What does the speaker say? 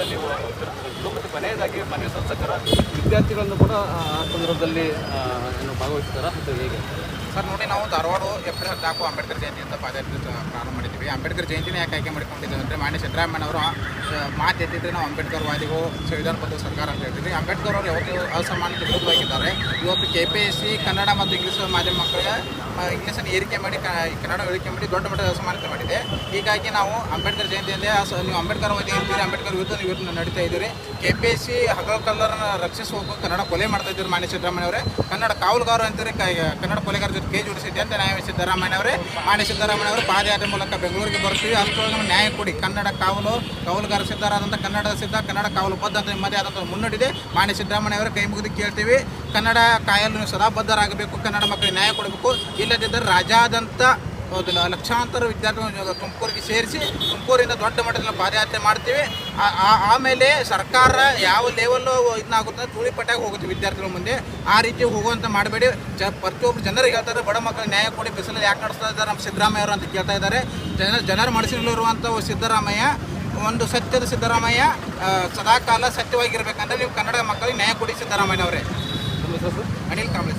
ಹೇಳ್ತಿರ್ತೀರಿ. ಮತ್ತು ಕೊನೆಯದಾಗಿ ಮನೆ ಶಾಸಕರ ವಿದ್ಯಾರ್ಥಿಗಳನ್ನು ಕೂಡ ಆ ಆ ಸಂದರ್ಭದಲ್ಲಿ ಏನು ಭಾಗವಹಿಸ್ತಾರ ಅಥವಾ ಹೇಗೆ ಸರ್, ನೋಡಿ, ನಾವು ಧಾರವಾಡ ಏಪ್ರಿಲ್ ಹದಿನಾಲ್ಕು ಅಂಬೇಡ್ಕರ್ ಜಯಂತಿ ಅಂತ ಪಾದಯಾತ್ರೆ ಪ್ರಾರಂಭ ಮಾಡಿದ್ದೀವಿ. ಅಂಬೇಡ್ಕರ್ ಜಯಂತಿನ ಯಾಕೆ ಆಯ್ಕೆ ಮಾಡಿಕೊಂಡಿದ್ದೇವೆ ಅಂದರೆ ಮಾನ್ಯ ಸಿದ್ದರಾಮಯ್ಯನವರು ಮಾತು ಎತ್ತಿದ್ರೆ ನಾವು ಅಂಬೇಡ್ಕರ್ ವಾದಿಗಳು ಸಂವಿಧಾನ ಬದ್ಧ ಸರ್ಕಾರ ಅಂತ ಹೇಳ್ತೀವಿ. ಅಂಬೇಡ್ಕರ್ ಅವರು ಯಾವತ್ತೂ ಅಸಮಾನತೆ ವಿರುದ್ಧವಾಗಿದ್ದಾರೆ. ಇವತ್ತು K P S C Kannada ಮತ್ತು ಇಂಗ್ಲೀಷ್ ಮಾಧ್ಯಮ ಮಕ್ಕಳಿಗೆ ಇಂಗ್ಲೀಷನ್ನು ಏರಿಕೆ ಮಾಡಿ ಕನ್ನಡ ಇಳಿಕೆ ಮಾಡಿ ದೊಡ್ಡ ಮಟ್ಟದ ಅಸಮಾನತೆ ಮಾಡಿದೆ. ಹೀಗಾಗಿ ನಾವು ಅಂಬೇಡ್ಕರ್ ಜಯಂತಿಯಲ್ಲೇ ನೀವು ಅಂಬೇಡ್ಕರ್ ವಾದಿ ಇರ್ತೀರಿ ಅಂಬೇಡ್ಕರ್ ವಿರುದ್ಧ ನೀವು ನಡೀತಾ ಇದ್ದೀರಿ. ಕೆ ಪಿ ಎಸ್ ಸಿ ಹಗಲ ಕನ್ನಡ ಕೊಲೆ ಮಾಡ್ತಾ ಇದ್ದೀರಿ ಮಾನ್ಯ ಸಿದ್ದರಾಮಯ್ಯ ಅವರೇ ಕನ್ನಡ ಕಾವಲುಗಾರ ಅಂತೀರಿ ಕನ್ನಡ ಕೊಲೆಗಾರ ಜೊತೆ ಕೈ ಜೋಡಿಸಿದ್ದೆ ಅಂತ ನ್ಯಾಯ ಸಿದ್ದರಾಮಯ್ಯ ಅವರೇ. ಮಾನ್ಯ ಸಿದ್ದರಾಮಯ್ಯ ಅವರು, ಪಾದಯಾತ್ರೆ ಮೂಲಕ ಬೆಂಗಳೂರಿಗೆ ಬರ್ತೀವಿ ಅಷ್ಟೊಳಗೆ ನಮ್ಮ ನ್ಯಾಯ ಕೊಡಿ. ಕನ್ನಡ ಕಾವಲು ಕಾವಲುಗಾರ ಸಿದ್ಧರಾದಂಥ ಕನ್ನಡ ಸಿದ್ಧ, ಕನ್ನಡ ಕಾವಲು ಬದ್ಧ ಅಂತ ನಿಮ್ಮದೇ ಆದಂಥ ಮುನ್ನಡಿದೆ ಮಾನ್ಯ ಸಿದ್ದರಾಮಯ್ಯ ಅವರ, ಕೈ ಮುಗಿದು ಕೇಳ್ತೀವಿ. ಕನ್ನಡ ಕಾಯಲು ಸದಾ ಬದ್ಧರಾಗಬೇಕು. ಕನ್ನಡ ಮಕ್ಕಳಿಗೆ ನ್ಯಾಯ ಕೊಡಬೇಕು. ಇಲ್ಲದಿದ್ದರೆ ರಾಜಾದಂಥ ಲಕ್ಷಾಂತರ ವಿದ್ಯಾರ್ಥಿಗಳು ತುಮಕೂರಿಗೆ ಸೇರಿಸಿ ತುಮಕೂರಿಂದ ದೊಡ್ಡ ಮಟ್ಟದಲ್ಲಿ ಪಾದಯಾತ್ರೆ ಮಾಡ್ತೀವಿ. ಆಮೇಲೆ ಸರ್ಕಾರ ಯಾವ ಲೆವೆಲ್ಲು ಇದನ್ನಾಗುತ್ತೆ ತುಳಿಪಟ್ಟಾಗಿ ಹೋಗುತ್ತೆ ವಿದ್ಯಾರ್ಥಿಗಳ ಮುಂದೆ. ಆ ರೀತಿ ಹೋಗುವಂತ ಮಾಡಬೇಡಿ. ಜ ಪ್ರತಿಯೊಬ್ಬರು ಜನರಿಗೆ ಹೇಳ್ತಾರೆ ಬಡ ಮಕ್ಕಳಿಗೆ ನ್ಯಾಯ ಕೊಡಿ ಬಿಸಿಲಲ್ಲಿ ಯಾಕೆ ನಡೆಸ್ತಾ ಇದ್ದಾರೆ ನಮ್ಮ ಸಿದ್ದರಾಮಯ್ಯ ಅವರು ಅಂತ ಕೇಳ್ತಾ ಇದ್ದಾರೆ. ಜನ ಜನರ ಮನಸ್ಸಿನಲ್ಲಿರುವಂಥ ಸಿದ್ದರಾಮಯ್ಯ ಒಂದು ಸತ್ಯದ ಸಿದ್ದರಾಮಯ್ಯ ಸದಾಕಾಲ ಸತ್ಯವಾಗಿರ್ಬೇಕಂದ್ರೆ ನೀವು ಕನ್ನಡ ಮಕ್ಕಳಿಗೆ ನ್ಯಾಯ ಕೊಡಿ ಸಿದ್ದರಾಮಯ್ಯ ಅವರೇ ನಮ್ಮ ಹೆಸರು ಸರ್. ಅನಿಲ್ ಕಾಂಬ್ಳೆ